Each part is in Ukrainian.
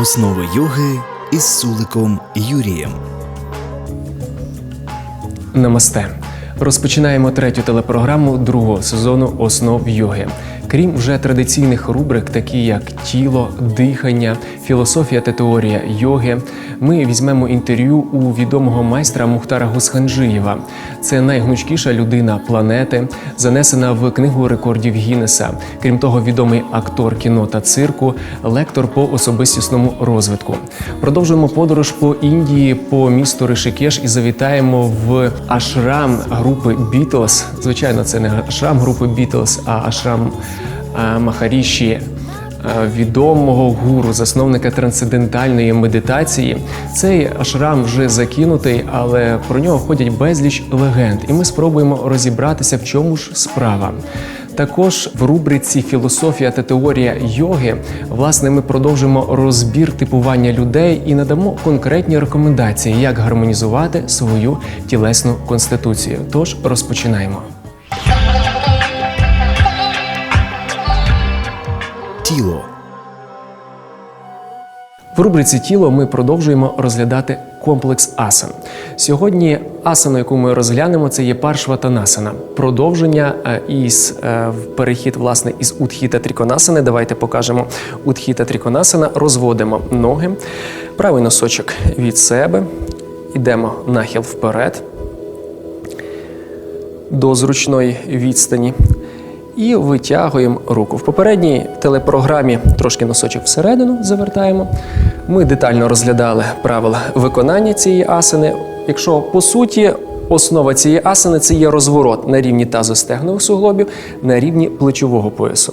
Основи йоги із Суликом Юрієм. Намасте. Розпочинаємо третю телепрограму другого сезону основ йоги. Крім вже традиційних рубрик, такі як тіло, дихання, філософія та теорія йоги, ми візьмемо інтерв'ю у відомого майстра Мухтара Гусханджиєва. Це найгнучкіша людина планети, занесена в книгу рекордів Гіннеса. Крім того, відомий актор кіно та цирку, лектор по особистісному розвитку. Продовжуємо подорож по Індії, по місту Ришикеш і завітаємо в ашрам групи Бітлз. Звичайно, це не ашрам групи Бітлз, а ашрам Махаріші е, відомого гуру, засновника трансцендентальної медитації. Цей ашрам вже закинутий, але про нього ходять безліч легенд, і ми спробуємо розібратися, в чому ж справа. Також в рубриці Філософія та теорія йоги власне ми продовжимо розбір типування людей і надамо конкретні рекомендації, як гармонізувати свою тілесну конституцію. Тож розпочинаємо. Тіло. В рубриці тіло ми продовжуємо розглядати комплекс асан. Сьогодні асана, яку ми розглянемо, це є паршватанасана. Продовження е, із е, перехід власне із утхіта тріконасани. Давайте покажемо утхіта тріконасана. Розводимо ноги, правий носочок від себе. Йдемо нахил вперед до зручної відстані. І витягуємо руку. В попередній телепрограмі трошки носочок всередину завертаємо. Ми детально розглядали правила виконання цієї асани. Якщо по суті основа цієї асани це є розворот на рівні тазостегнових суглобів, на рівні плечового поясу.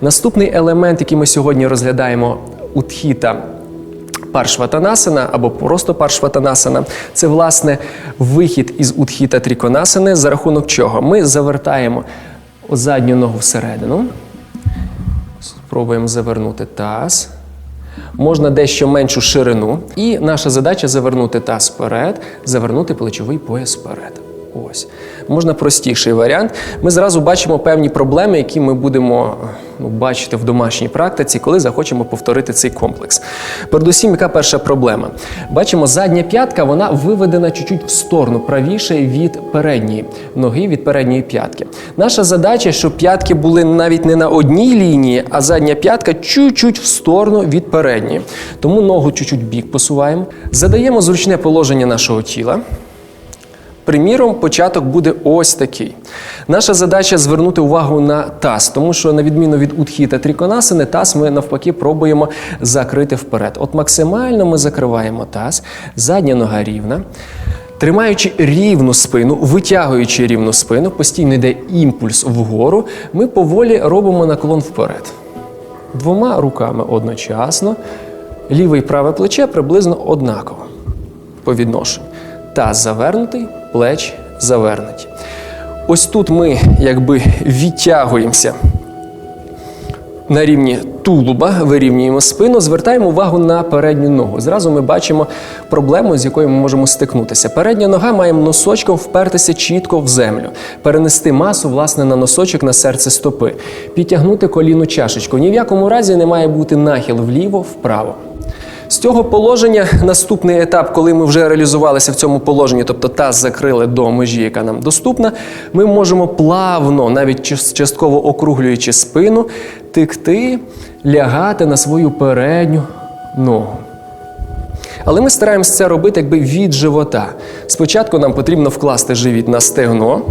Наступний елемент, який ми сьогодні розглядаємо у тхіта Паршватанасана або просто паршватанасана це власне вихід із утхіта тріконасани, за рахунок чого ми завертаємо задню ногу всередину. Спробуємо завернути таз. Можна дещо меншу ширину. І наша задача завернути таз вперед, завернути плечовий пояс вперед. Ось. Можна простіший варіант. Ми зразу бачимо певні проблеми, які ми будемо бачити в домашній практиці, коли захочемо повторити цей комплекс. Передусім, яка перша проблема? Бачимо, задня п'ятка вона виведена чуть-чуть в сторону, правіше від передньої ноги, від передньої п'ятки. Наша задача, щоб п'ятки були навіть не на одній лінії, а задня п'ятка чуть-чуть в сторону від передньої. Тому ногу чуть-чуть бік посуваємо. Задаємо зручне положення нашого тіла. Приміром, початок буде ось такий. Наша задача звернути увагу на таз, тому що, на відміну від утхі та тріконасини, таз ми навпаки пробуємо закрити вперед. От максимально ми закриваємо таз, задня нога рівна. Тримаючи рівну спину, витягуючи рівну спину, постійно йде імпульс вгору, ми поволі робимо наклон вперед. Двома руками одночасно, ліве і праве плече приблизно однаково по відношенню. Таз завернутий, плеч завернуті. Ось тут ми якби відтягуємося на рівні тулуба, вирівнюємо спину, звертаємо увагу на передню ногу. Зразу ми бачимо проблему, з якою ми можемо стикнутися. Передня нога має носочком впертися чітко в землю, перенести масу власне на носочок на серце стопи, підтягнути коліну чашечку. Ні в якому разі не має бути нахил вліво, вправо. З цього положення наступний етап, коли ми вже реалізувалися в цьому положенні, тобто таз закрили до межі, яка нам доступна, ми можемо плавно, навіть частково округлюючи спину, текти, лягати на свою передню ногу. Але ми стараємося це робити якби від живота. Спочатку нам потрібно вкласти живіт на стегно.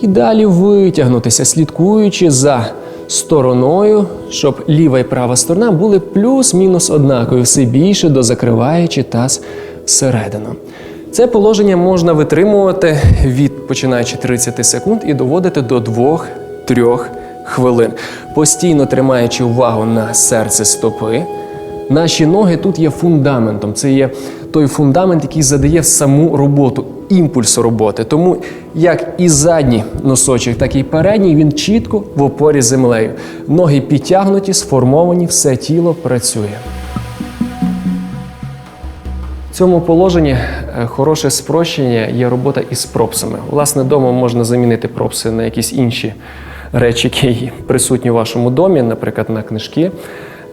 І далі витягнутися, слідкуючи за стороною, щоб ліва і права сторона були плюс-мінус однакові, все більше дозакриваючи таз всередину. Це положення можна витримувати від починаючи 30 секунд і доводити до 2-3 хвилин, постійно тримаючи увагу на серце стопи. Наші ноги тут є фундаментом. Це є той фундамент, який задає саму роботу, імпульс роботи. Тому як і задній носочок, так і передній, він чітко в опорі з землею. Ноги підтягнуті, сформовані, все тіло працює. В цьому положенні е, хороше спрощення є робота із пропсами. Власне, вдома можна замінити пропси на якісь інші речі, які присутні у вашому домі, наприклад, на книжки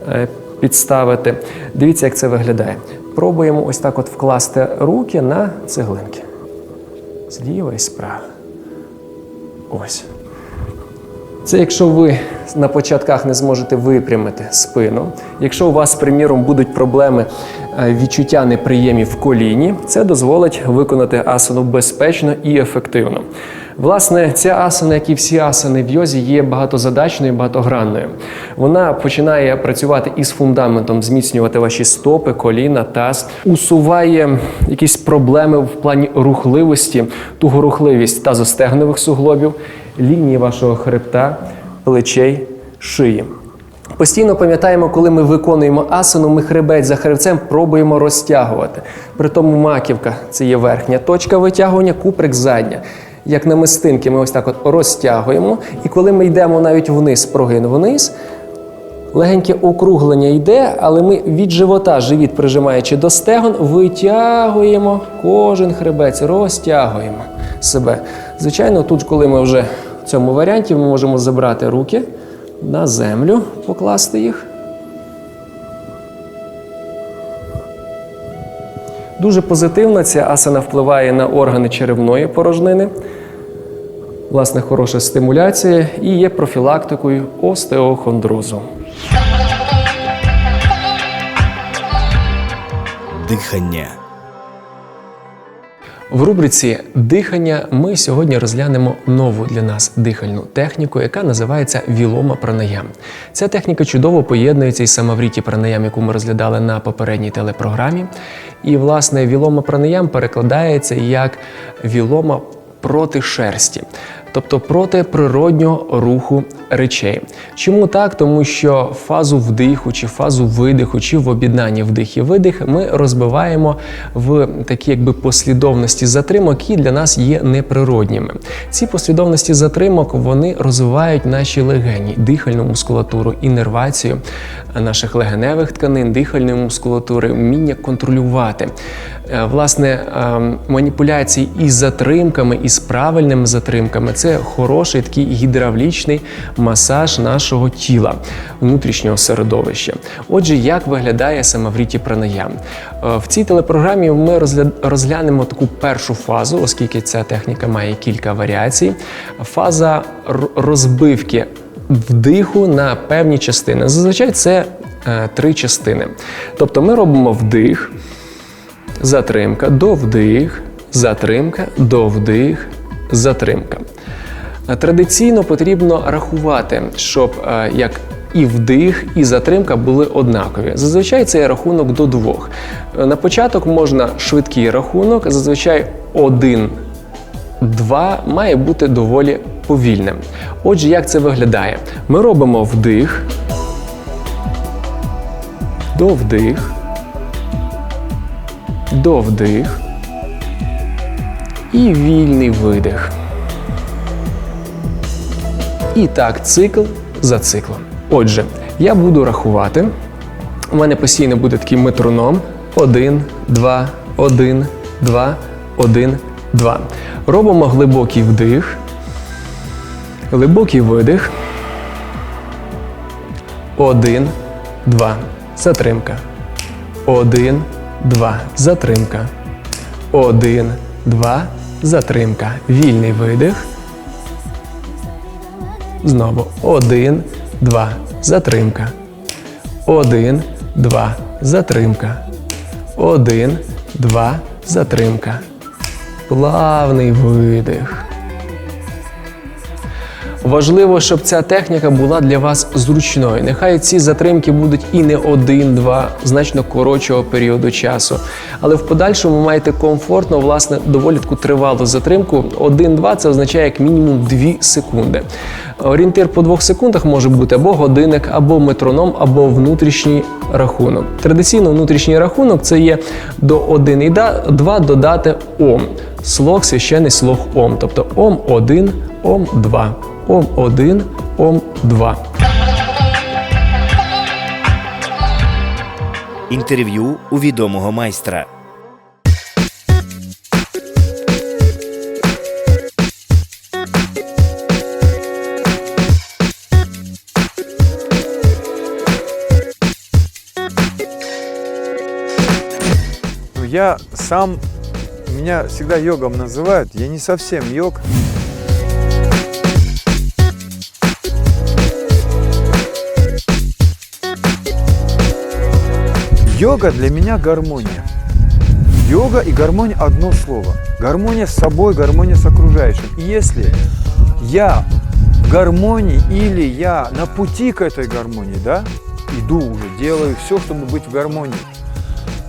е, підставити. Дивіться, як це виглядає. Пробуємо ось так от вкласти руки на цеглинки. Зліва і справа. Ось. Це якщо ви на початках не зможете випрямити спину. Якщо у вас, приміром, будуть проблеми е, відчуття неприємів в коліні, це дозволить виконати асану безпечно і ефективно. Власне, ця асана, як і всі асани в йозі, є багатозадачною, багатогранною. Вона починає працювати із фундаментом, зміцнювати ваші стопи, коліна, таз, усуває якісь проблеми в плані рухливості, тугорухливість тазостегнових суглобів, лінії вашого хребта, плечей, шиї. Постійно пам'ятаємо, коли ми виконуємо асану, ми хребець за хребцем пробуємо розтягувати. При тому маківка це є верхня точка витягування, куприк задня. Як на мистинки, ми ось так от розтягуємо. І коли ми йдемо навіть вниз, прогин вниз, легеньке округлення йде, але ми від живота, живіт прижимаючи до стегон, витягуємо кожен хребець, розтягуємо себе. Звичайно, тут, коли ми вже в цьому варіанті, ми можемо забрати руки на землю, покласти їх. Дуже позитивно ця асана впливає на органи черевної порожнини. Власне, хороша стимуляція і є профілактикою остеохондрозу. Дихання. В рубриці дихання ми сьогодні розглянемо нову для нас дихальну техніку, яка називається вілома пранаям. Ця техніка чудово поєднується із самавріті пранаям, яку ми розглядали на попередній телепрограмі. І, власне, вілома пранаям перекладається як вілома проти шерсті. Тобто проти природнього руху речей. Чому так? Тому що фазу вдиху, чи фазу видиху, чи в об'єднанні вдих і видих ми розбиваємо в такі якби послідовності затримок, які для нас є неприродніми. Ці послідовності затримок вони розвивають наші легені, дихальну мускулатуру, іннервацію наших легеневих тканин, дихальної мускулатури, вміння контролювати. Е, Власне, е, маніпуляції із затримками, із правильними затримками це хороший такий гідравлічний масаж нашого тіла, внутрішнього середовища. Отже, як виглядає самавріті пранаям? Е, В цій телепрограмі ми розглянемо таку першу фазу, оскільки ця техніка має кілька варіацій. Фаза розбивки вдиху на певні частини. Зазвичай це е, три частини. Тобто ми робимо вдих, затримка, довдих, затримка, довдих, затримка. Традиційно потрібно рахувати, щоб е, як і вдих, і затримка були однакові. Зазвичай це є рахунок до двох. Е, На початок можна швидкий рахунок, зазвичай один, два має бути доволі повільним. Отже, як це виглядає? Ми робимо вдих, довдих, довдих і вільний видих. І так, цикл за циклом. Отже, я буду рахувати. У мене постійно буде такий метроном. Один, два, один, два, один, два. Робимо глибокий вдих, глибокий видих. Один, два. Затримка. Один, два. Затримка. Один, два. Затримка. Вільний видих. Знову один, два, затримка. Один, два, затримка. Один, два, затримка. Плавний видих. Важливо, щоб ця техніка була для вас зручною. Нехай ці затримки будуть і не один-два, значно коротшого періоду часу. Але в подальшому маєте комфортно, власне, доволі таку тривалу затримку. Один-два це означає як мінімум 2 секунди. Орієнтир по двох секундах може бути або годинник, або метроном, або внутрішній рахунок. Традиційно внутрішній рахунок це є до 1 і 2 додати ом. Слог священний слог ом. Тобто ом 1, ом 2, Ом-1, Ом-2. Інтерв'ю у відомого майстра. Я сам, меня всегда йогом называют, я не совсем йог. Йога для меня гармония. Йога и гармония одно слово. Гармония с собой, гармония с окружающим. И если я в гармонии или я на пути к этой гармонии, да, иду уже, делаю все, чтобы быть в гармонии,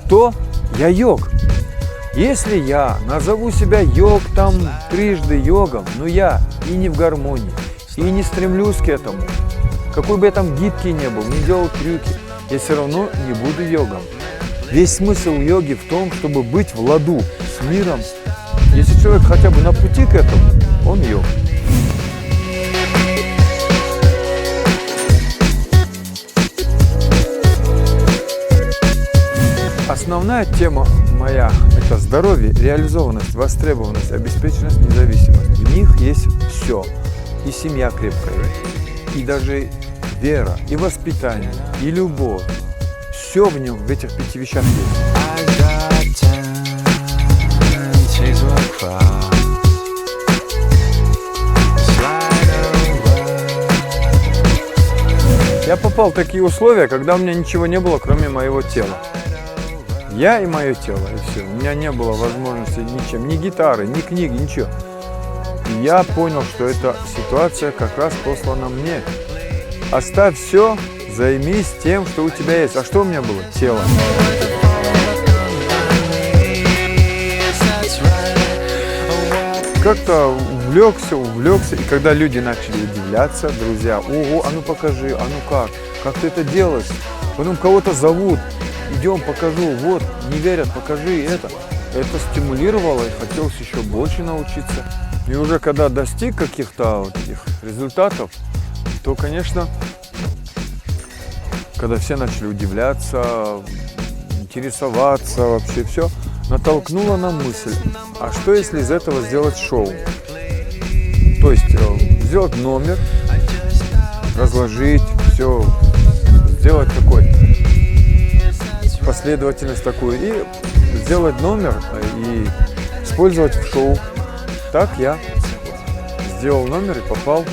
то я йог. Если я назову себя йог там трижды йогом, но я и не в гармонии, и не стремлюсь к этому, какой бы я там гибкий не был, не делал трюки, я все равно не буду йогом. Весь смысл йоги в том, чтобы быть в ладу с миром. Если человек хотя бы на пути к этому, он йог. Основная тема моя – это здоровье, реализованность, востребованность, обеспеченность, независимость. В них есть все. И семья крепкая, и даже вера, и воспитание, и любовь. Все в нем, в этих пяти вещах есть. Я попал в такие условия, когда у меня ничего не было, кроме моего тела. Я и мое тело, и все. У меня не было возможности ничем, ни гитары, ни книги, ничего. И я понял, что эта ситуация как раз послана мне. Оставь все, займись тем, что у тебя есть. А что у меня было? Тело. Как-то увлекся, увлекся, и когда люди начали удивляться, друзья, ого, а ну покажи, а ну как, как ты это делаешь? Потом кого-то зовут, идем, покажу, вот, не верят, покажи это. Это стимулировало и хотелось еще больше научиться. И уже когда достиг каких-то вот этих результатов, то, конечно, когда все начали удивляться, интересоваться, вообще все, натолкнуло на мысль, а что если из этого сделать шоу? То есть э, сделать номер, разложить, все, сделать такой последовательность такую и сделать номер э, и использовать в шоу. Так я сделал номер и попал,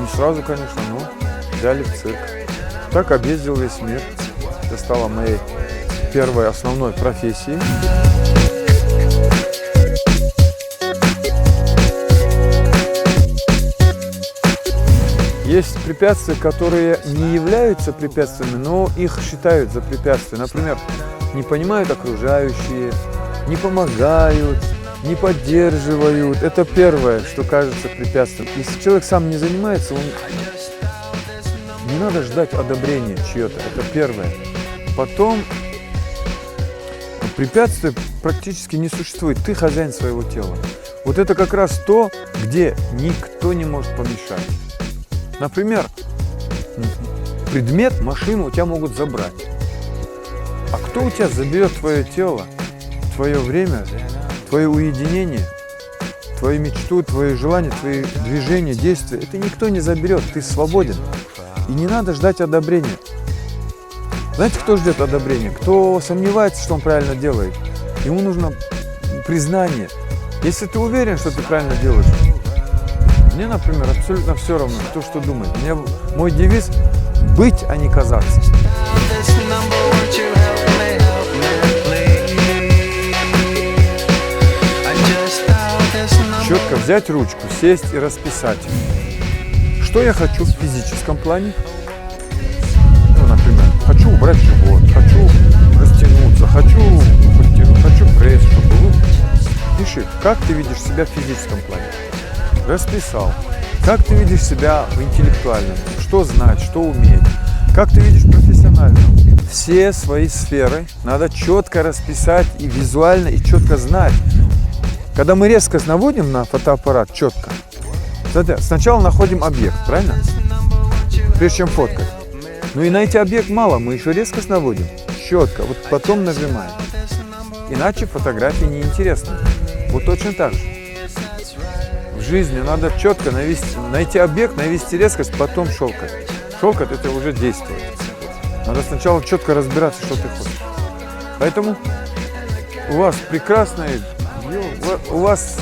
не сразу, конечно, но взяли в цирк. Так объездил весь мир. Это стало моей первой основной профессией. Есть препятствия, которые не являются препятствиями, но их считают за препятствия. Например, не понимают окружающие, не помогают, не поддерживают. Это первое, что кажется препятствием. Если человек сам не занимается, он не надо ждать одобрения чье-то. Это первое. Потом препятствий практически не существует. Ты хозяин своего тела. Вот это как раз то, где никто не может помешать. Например, предмет, машину у тебя могут забрать. А кто у тебя заберет твое тело, твое время, твое уединение, твою мечту, твои желания, твои движения, действия? Это никто не заберет, ты свободен. И не надо ждать одобрения. Знаете, кто ждет одобрения? Кто сомневается, что он правильно делает. Ему нужно признание. Если ты уверен, что ты правильно делаешь, мне, например, абсолютно все равно, кто что думает. Мне, мой девиз – быть, а не казаться. Четко взять ручку, сесть и расписать. Что я хочу в физическом плане? Ну, например, хочу убрать живот, хочу растянуться, хочу подтянуть, хочу пресс, чтобы был. Пиши, как ты видишь себя в физическом плане. Расписал. Как ты видишь себя в интеллектуальном? Что знать, что уметь? Как ты видишь профессионально? Все свои сферы надо четко расписать и визуально, и четко знать. Когда мы резко наводим на фотоаппарат четко, сначала находим объект, правильно? Прежде чем фоткать. Ну и найти объект мало, мы еще резко наводим. Четко, вот потом нажимаем. Иначе фотографии неинтересны. Вот точно так же. В жизни надо четко навести, найти объект, навести резкость, потом шелкать. Шелкать это уже действует. Надо сначала четко разбираться, что ты хочешь. Поэтому у вас прекрасное, ё- у вас,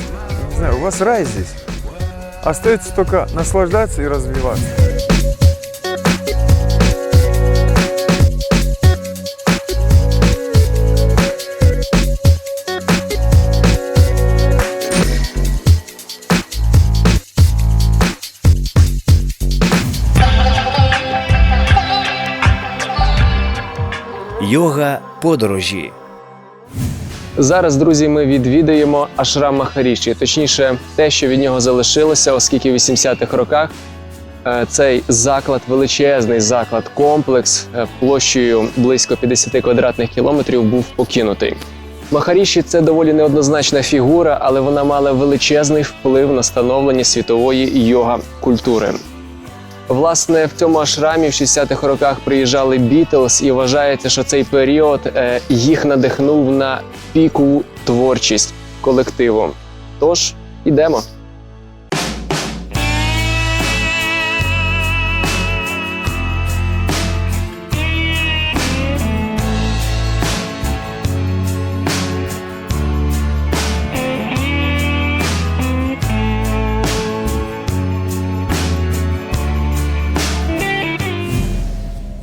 не знаю, у вас рай здесь. Остается только наслаждаться и развиваться. Йога подорожі. Зараз, друзі, ми відвідаємо Ашрам Махаріші, точніше, те, що від нього залишилося, оскільки в 80-х роках е, цей заклад, величезний заклад, комплекс е, площею близько 50 квадратних кілометрів був покинутий. Махаріші це доволі неоднозначна фігура, але вона мала величезний вплив на становлення світової йога культури. Власне, в цьому ашрамі в 60-х роках приїжджали Бітлз, і вважається, що цей період е, їх надихнув на пікову творчість колективу. Тож, ідемо.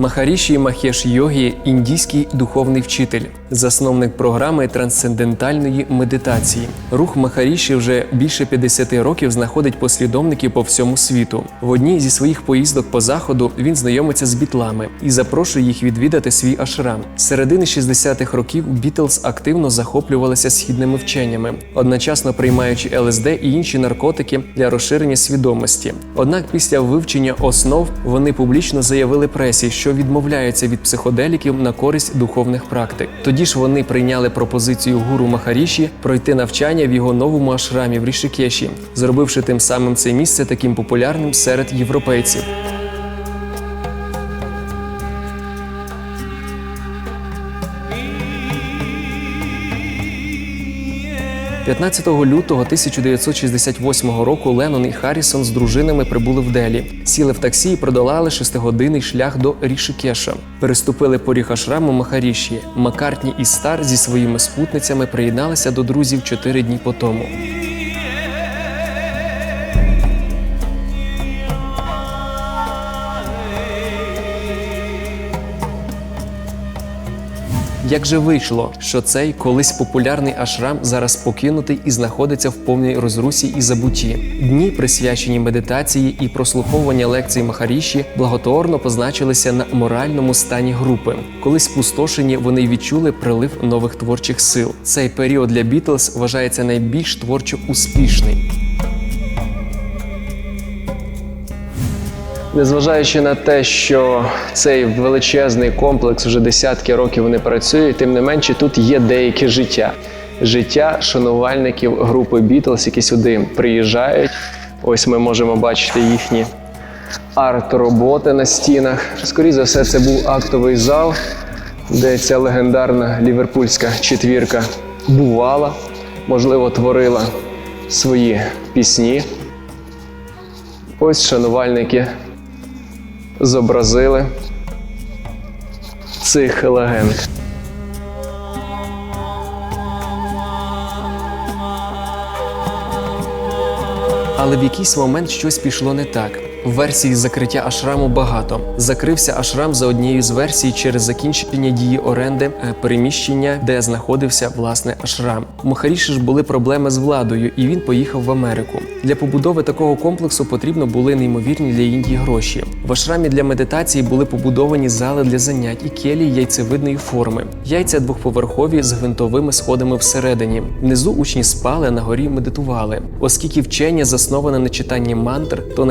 Махаріші Махеш Йогі – індійський духовний вчитель, засновник програми трансцендентальної медитації. Рух Махаріші вже більше 50 років знаходить послідовників по всьому світу. В одній зі своїх поїздок по заходу він знайомиться з бітлами і запрошує їх відвідати свій ашрам. З середини 60-х років Бітлз активно захоплювалися східними вченнями, одночасно приймаючи ЛСД і інші наркотики для розширення свідомості. Однак після вивчення основ вони публічно заявили пресі, що відмовляються від психоделіків на користь духовних практик. Тоді ж вони прийняли пропозицію гуру Махаріші пройти навчання в його новому ашрамі в Рішикеші, зробивши тим самим це місце таким популярним серед європейців. 15 лютого 1968 року Леннон і Харрісон з дружинами прибули в Делі, сіли в таксі і продолали шестигодинний шлях до Рішикеша. Переступили поріг ашраму Махаріші. Маккартні і Стар зі своїми спутницями приєдналися до друзів чотири дні по тому. Як же вийшло, що цей колись популярний ашрам зараз покинутий і знаходиться в повній розрусі і забутті? Дні, присвячені медитації і прослуховування лекцій Махаріші, благотворно позначилися на моральному стані групи. Коли спустошені, вони відчули прилив нових творчих сил. Цей період для Бітлз вважається найбільш творчо успішний. Незважаючи на те, що цей величезний комплекс вже десятки років вони працюють, тим не менше тут є деяке життя. Життя шанувальників групи Бітлз, які сюди приїжджають. Ось ми можемо бачити їхні арт-роботи на стінах. Скоріше за все, це був актовий зал, де ця легендарна ліверпульська четвірка бувала, можливо, творила свої пісні. Ось шанувальники зобразили цих легенд. Але в якийсь момент щось пішло не так. Версій закриття ашраму багато. Закрився ашрам за однією з версій через закінчення дії оренди е, переміщення, де знаходився власне ашрам. У Махаріші ж були проблеми з владою, і він поїхав в Америку. Для побудови такого комплексу потрібно були неймовірні для Індії гроші. В ашрамі для медитації були побудовані зали для занять і келії яйцевидної форми. Яйця двохповерхові з гвинтовими сходами всередині. Внизу учні спали, на горі медитували. Оскільки вчення засноване на читанні мантр, то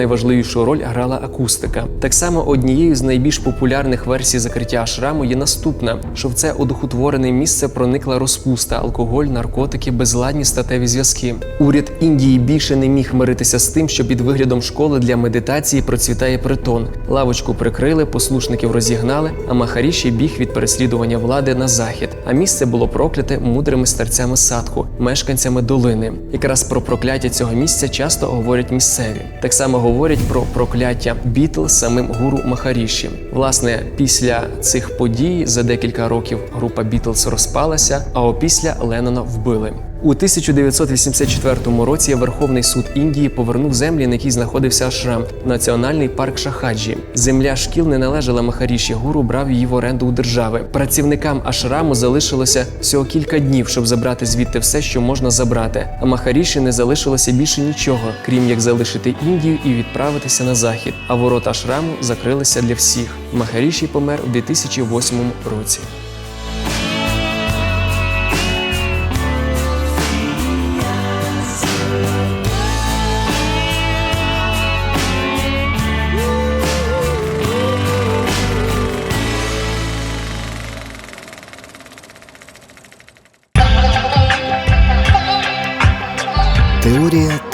роль грала акустика. Так само однією з найбільш популярних версій закриття ашраму є наступна: що в це одухотворене місце проникла розпуста, алкоголь, наркотики, безладні статеві зв'язки. Уряд Індії більше не міг миритися з тим, що під виглядом школи для медитації процвітає притон. Лавочку прикрили, послушників розігнали, а Махаріші біг від переслідування влади на захід. А місце було прокляте мудрими старцями садху, мешканцями долини. Якраз про прокляття цього місця часто говорять місцеві. Так само говорять про прокляття Бітл самим гуру Махаріші. Власне, після цих подій за декілька років група Бітлз розпалася, а опісля Леннона вбили. У 1984 році Верховний суд Індії повернув землі, на якій знаходився Ашрам, національний парк Шахаджі. Земля шкіл не належала Махаріші. Гуру брав її в оренду у держави. Працівникам Ашраму залишилося всього кілька днів, щоб забрати звідти все, що можна забрати. А Махаріші не залишилося більше нічого, крім як залишити Індію і відправитися на захід. А ворота Ашраму закрилися для всіх. Махаріші помер у 2008 році.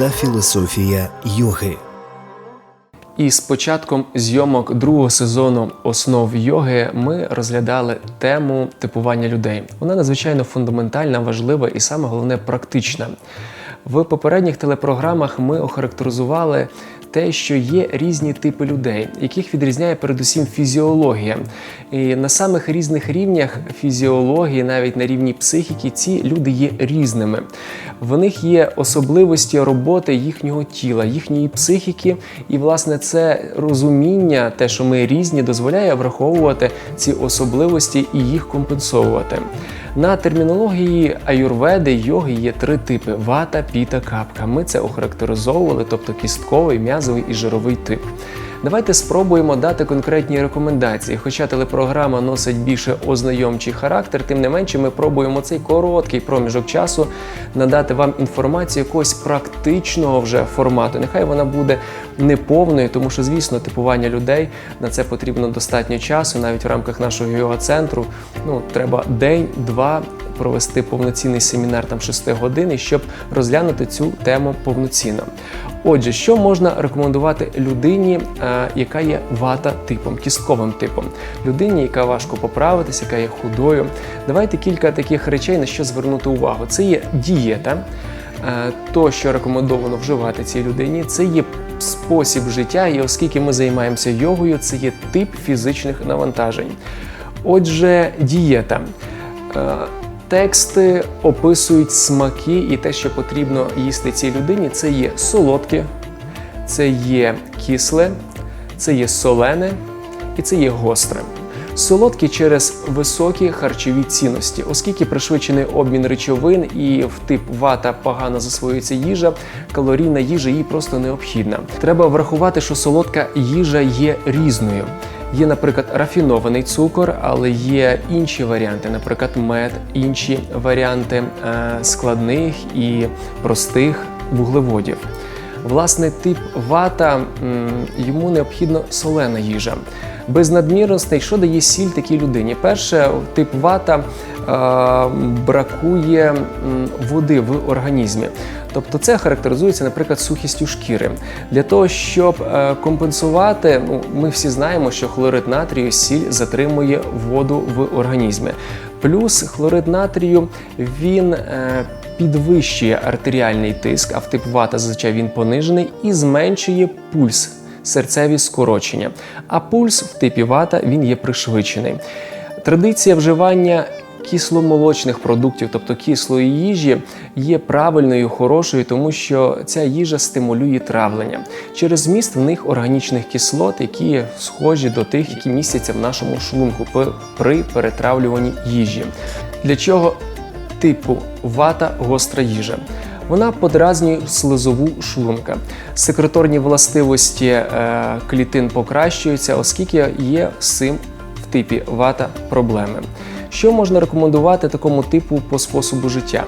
Та філософія йоги. І з початком зйомок другого сезону основ йоги ми розглядали тему типування людей. Вона надзвичайно фундаментальна, важлива і саме головне практична. В попередніх телепрограмах ми охарактеризували те, що є різні типи людей, яких відрізняє передусім фізіологія. І на самих різних рівнях фізіології, навіть на рівні психіки, ці люди є різними. В них є особливості роботи їхнього тіла, їхньої психіки, і власне це розуміння, те, що ми різні, дозволяє враховувати ці особливості і їх компенсовувати. На термінології аюрведи йоги є три типи: вата, піта, капка. Ми це охарактеризовували, тобто кістковий, м'язовий і жировий тип. Давайте спробуємо дати конкретні рекомендації. Хоча телепрограма носить більше ознайомчий характер, тим не менше ми пробуємо цей короткий проміжок часу надати вам інформацію якогось практичного вже формату. Нехай вона буде неповною, тому що, звісно, типування людей на це потрібно достатньо часу, навіть в рамках нашого йога центру. Ну, треба день-два провести повноцінний семінар там 6 годин, щоб розглянути цю тему повноцінно. Отже, що можна рекомендувати людині, е, яка є вата типом, кістковим типом, людині, яка важко поправитися, яка є худою. Давайте кілька таких речей на що звернути увагу. Це є дієта. Е, То, що рекомендовано вживати цій людині, це є спосіб життя, і оскільки ми займаємося йогою, це є тип фізичних навантажень. Отже, дієта. Тексти описують смаки і те, що потрібно їсти цій людині. Це є солодке, це є кисле, це є солене і це є гостре. Солодкі через високі харчові цінності, оскільки пришвидшений обмін речовин і в тип вата погано засвоюється їжа, калорійна їжа їй просто необхідна. Треба врахувати, що солодка їжа є різною. Є, наприклад, рафінований цукор, але є інші варіанти, наприклад, мед, інші варіанти е, складних і простих вуглеводів. Власне, тип вата йому необхідно солена їжа. Без надмірностей, що дає сіль такій людині? Перше, тип вата е, бракує води в організмі. Тобто це характеризується, наприклад, сухістю шкіри. Для того, щоб е, компенсувати, ну, ми всі знаємо, що хлорид натрію сіль затримує воду в організмі. Плюс хлорид натрію він е, підвищує артеріальний тиск, а в тип вата зазвичай він понижений і зменшує пульс, серцеві скорочення. А пульс в типі вата він є пришвидшений. Традиція вживання кисломолочних продуктів, тобто кислої їжі, є правильною, хорошою, тому що ця їжа стимулює травлення через зміст в них органічних кислот, які схожі до тих, які містяться в нашому шлунку при перетравлюванні їжі. Для чого типу вата гостра їжа? Вона подразнює слизову шлунка. Секреторні властивості е, клітин покращуються, оскільки є цим в типі вата проблеми. Що можна рекомендувати такому типу по способу життя?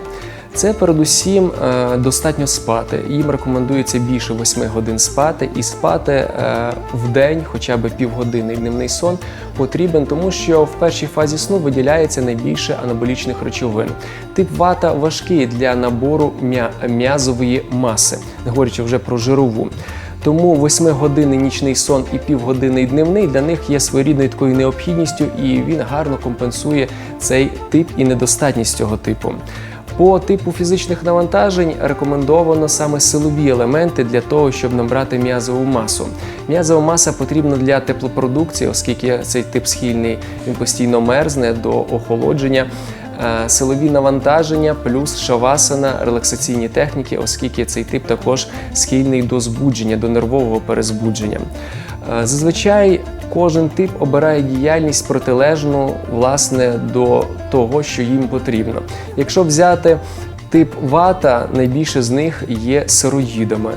Це передусім е, достатньо спати. Їм рекомендується більше 8 годин спати, і спати е, в день, хоча б півгодини дневний сон потрібен, тому що в першій фазі сну виділяється найбільше анаболічних речовин. Тип вата важкий для набору м'язової маси, не говорячи вже про жирову. Тому 8-годинний нічний сон і півгодинний дневний для них є своєрідною такою необхідністю, і він гарно компенсує цей тип і недостатність цього типу. По типу фізичних навантажень рекомендовано саме силові елементи для того, щоб набрати м'язову масу. М'язова маса потрібна для теплопродукції, оскільки цей тип схильний він постійно мерзне до охолодження. Е, Силові навантаження плюс шавасана, релаксаційні техніки, оскільки цей тип також схильний до збудження, до нервового перезбудження. Е, Зазвичай кожен тип обирає діяльність протилежну власне до того, що їм потрібно. Якщо взяти тип вата, найбільше з них є сироїдами.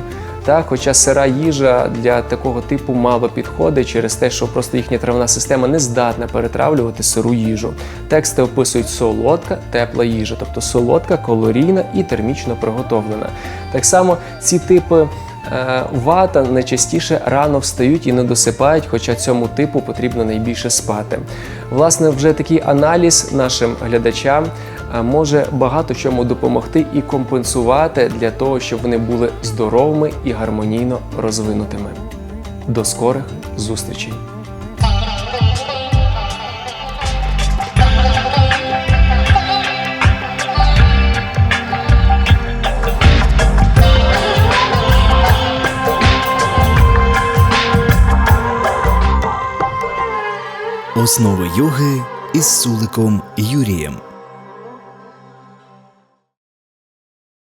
Так, хоча сира їжа для такого типу мало підходить через те, що просто їхня травна система не здатна перетравлювати сиру їжу. Тексти описують солодка, тепла їжа, тобто солодка, калорійна і термічно приготовлена. Так само ці типи е, вата найчастіше рано встають і не досипають, хоча цьому типу потрібно найбільше спати. Власне, вже такий аналіз нашим глядачам може багато чому допомогти і компенсувати для того, щоб вони були здоровими і гармонійно розвинутими. До скорих зустрічей! Основи йоги із Суликом Юрієм.